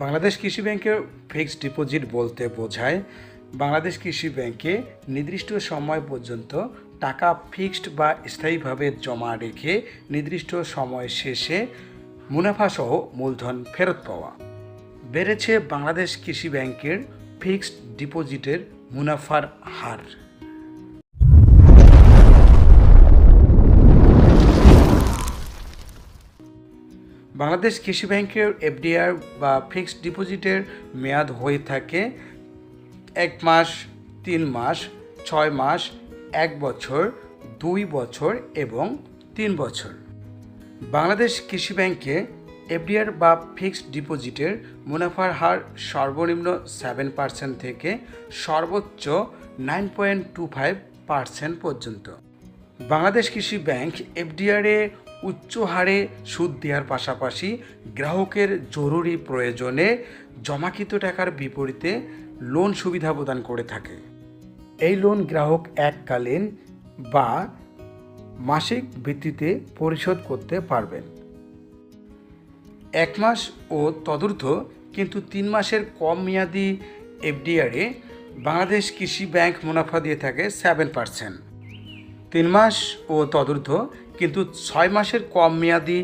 বাংলাদেশ কৃষি ব্যাংকের fixed deposit বলতে বোঝায়, বাংলাদেশ কৃষি ব্যাংকে নির্দিষ্ট সময় পর্যন্ত টাকা ফিক্সড বা স্থায়ীভাবে জমা রেখে নির্দিষ্ট সময় শেষে মুনাফাসহ মূলধন ফেরত পাওয়া। বেড়েছে বাংলাদেশ কৃষি ব্যাংকের ফিক্সড ডিপোজিটের মুনাফার হার। বাংলাদেশ কৃষি ব্যাংকের এফডিআর বা ফিক্সড ডিপোজিটের মেয়াদ হয়ে থাকে এক মাস, তিন মাস, ছয় মাস, এক বছর, দুই বছর এবং তিন বছর। বাংলাদেশ কৃষি ব্যাংকে এফডিআর বা ফিক্সড ডিপোজিটের মুনাফার হার সর্বনিম্ন সেভেন পার্সেন্ট থেকে সর্বোচ্চ nine point two five percent পর্যন্ত। বাংলাদেশ কৃষি ব্যাংক এফডিআরে উচ্চ হারে সুদ দেওয়ার পাশাপাশি গ্রাহকের জরুরি প্রয়োজনে জমাকৃত টাকার বিপরীতে লোন সুবিধা প্রদান করে থাকে। এই লোন গ্রাহক এককালীন বা মাসিক ভিত্তিতে পরিশোধ করতে পারবেন। এক মাস ও তদূর্ধ্ব কিন্তু তিন মাসের কম মেয়াদি এফডিআরে বাংলাদেশ কৃষি ব্যাংক মুনাফা দিয়ে থাকে সেভেন পার্সেন্ট। তিন মাস ও তদূর্ধ্ব কিন্তু ছয় মাসের কম মেয়াদি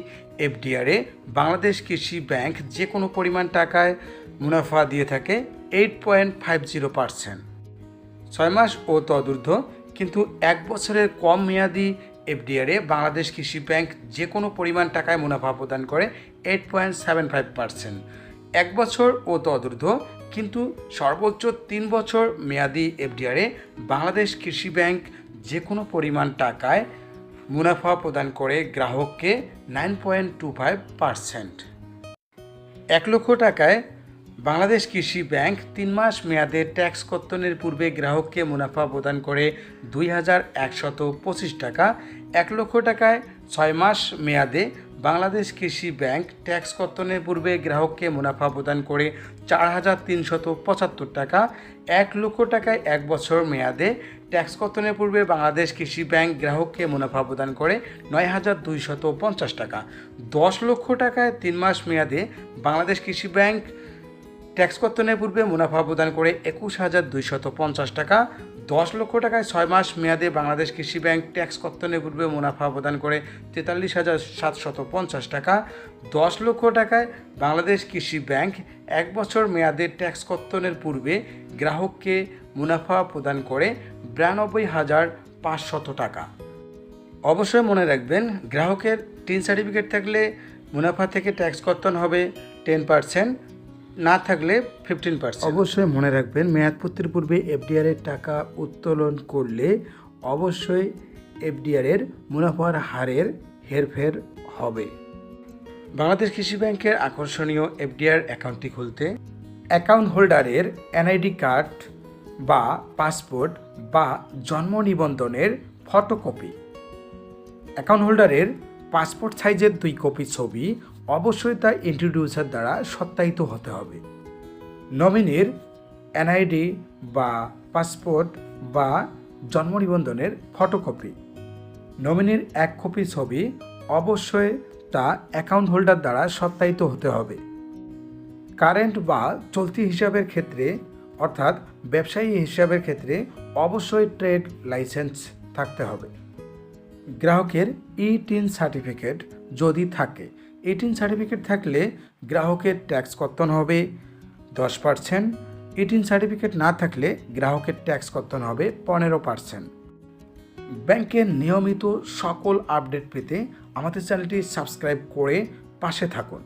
এফডিআরে বাংলাদেশ কৃষি ব্যাংক যে কোনো পরিমাণ টাকায় মুনাফা দিয়ে থাকে eight point five zero percent ছয় মাস ও তদূর্ধ্ব, কিন্তু এক বছরের কম মেয়াদি এফডিআরে বাংলাদেশ কৃষি ব্যাংক যে কোনো পরিমাণ টাকায় মুনাফা প্রদান করে eight point seven five percent এক বছর ও তদূর্ধ্ব, কিন্তু সর্বোচ্চ তিন বছর মেয়াদি এফডিআরে বাংলাদেশ কৃষি ব্যাংক যে কোনো পরিমাণ টাকায় মুনাফা প্রদান করে গ্রাহককে nine point two five percent. এক লক্ষ টাকায় বাংলাদেশ কৃষি ব্যাংক তিন মাস মেয়াদে ট্যাক্স কর্তনের পূর্বে গ্রাহককে মুনাফা প্রদান করে দুই হাজার একশত পঁচিশ টাকা। এক লক্ষ টাকায় ছয় মাস মেয়াদে বাংলাদেশ কৃষি ব্যাংক ট্যাক্স কর্তনের পূর্বে গ্রাহককে মুনাফা প্রদান করে চার হাজার তিনশত পঁচাত্তর টাকা এক লক্ষ টাকায় এক বছর মেয়াদে ট্যাক্স কর্তনের পূর্বে বাংলাদেশ কৃষি ব্যাংক গ্রাহককে মুনাফা প্রদান করে নয় হাজার দুইশত পঞ্চাশ টাকা। দশ লক্ষ টাকায় তিন মাস মেয়াদে বাংলাদেশ কৃষি ব্যাংক ট্যাক্স কর্তনের পূর্বে মুনাফা প্রদান করে একুশ হাজার দুইশত পঞ্চাশ টাকা, দশ লক্ষ টাকায় ছয় মাস মেয়াদে বাংলাদেশ কৃষি ব্যাংক ট্যাক্স কর্তনের পূর্বে মুনাফা প্রদান করে তেতাল্লিশ হাজার সাতশত পঞ্চাশ টাকা, দশ লক্ষ টাকায় বাংলাদেশ কৃষি ব্যাংক এক বছর মেয়াদে ট্যাক্স কর্তনের পূর্বে গ্রাহককে মুনাফা প্রদান করে বিরানব্বই হাজার পাঁচশত টাকা। অবশ্যই মনে রাখবেন, গ্রাহকের টিন সার্টিফিকেট থাকলে মুনাফা থেকে ট্যাক্স কর্তন হবে টেন পার্সেন্ট না থাকলে ফিফটিন পার্সেন্ট অবশ্যই মনে রাখবেন মেয়াদপত্রের পূর্বে এফডিআর এর টাকা উত্তোলন করলে অবশ্যই এফডিআর এর মুনাফার হারের হেরফের হবে। বাংলাদেশ কৃষি ব্যাংকের আকর্ষণীয় এফডিআর অ্যাকাউন্টটি খুলতে অ্যাকাউন্ট হোল্ডারের এনআইডি কার্ড বা পাসপোর্ট বা জন্ম নিবন্ধনের ফটোকপি। অ্যাকাউন্ট হোল্ডারের পাসপোর্ট সাইজের দুই কপি ছবি অবশ্যই তা ইন্ট্রোডিউসার দ্বারা সত্যায়িত হতে হবে। নমিনির এনআইডি বা পাসপোর্ট বা জন্ম নিবন্ধনের ফটোকপি নমিনির এক কপি ছবি অবশ্যই তা অ্যাকাউন্ট হোল্ডার দ্বারা সত্যায়িত হতে হবে। কারেন্ট বা চলতি হিসাবের ক্ষেত্রে, অর্থাৎ ব্যবসায়ী হিসাবের ক্ষেত্রে অবশ্যই ট্রেড লাইসেন্স থাকতে হবে। গ্রাহকের ই টিন সার্টিফিকেট যদি থাকে ই টিন সার্টিফিকেট থাকলে গ্রাহকের ট্যাক্স কর্তন হবে। দশ পার্সেন্ট এটিন সার্টিফিকেট না থাকলে গ্রাহকের ট্যাক্স কর্তন হবে পনেরো পার্সেন্ট ব্যাংকের নিয়মিত সকল আপডেট পেতে আমাদের চ্যানেলটি সাবস্ক্রাইব করে পাশে থাকুন।